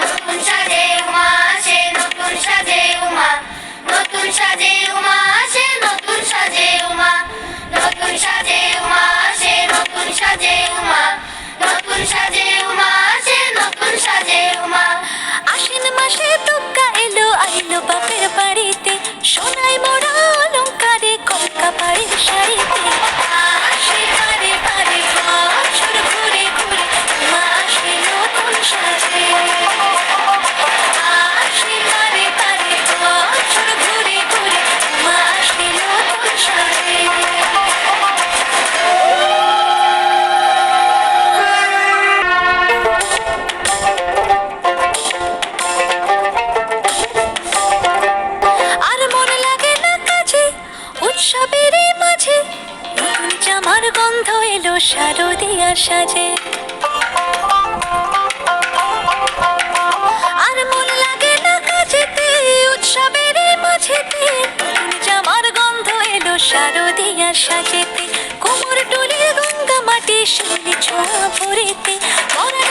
নতুন সাজে উমা নতুন সাজে উমা। নতুন সাজে উমা আসে, নতুন সাজে উমা। নতুন সাজে উমা আসে, নতুন সাজে উমা। নতুন সাজে উমা আসে, নতুন উমা। আশ্বিন মাসে দুর্গা এলো আইলো বাপের জামার গন্ধ এলো শারদিয়া সাজে আর মন লাগে না কাজেতে, উৎসবের মাঝেতে। জামার গন্ধ এলো শারদিয়া সাজেতে কোমর টুলির গঙ্গা মাটি শুনি ছোঁয়া ভরিতে। পরার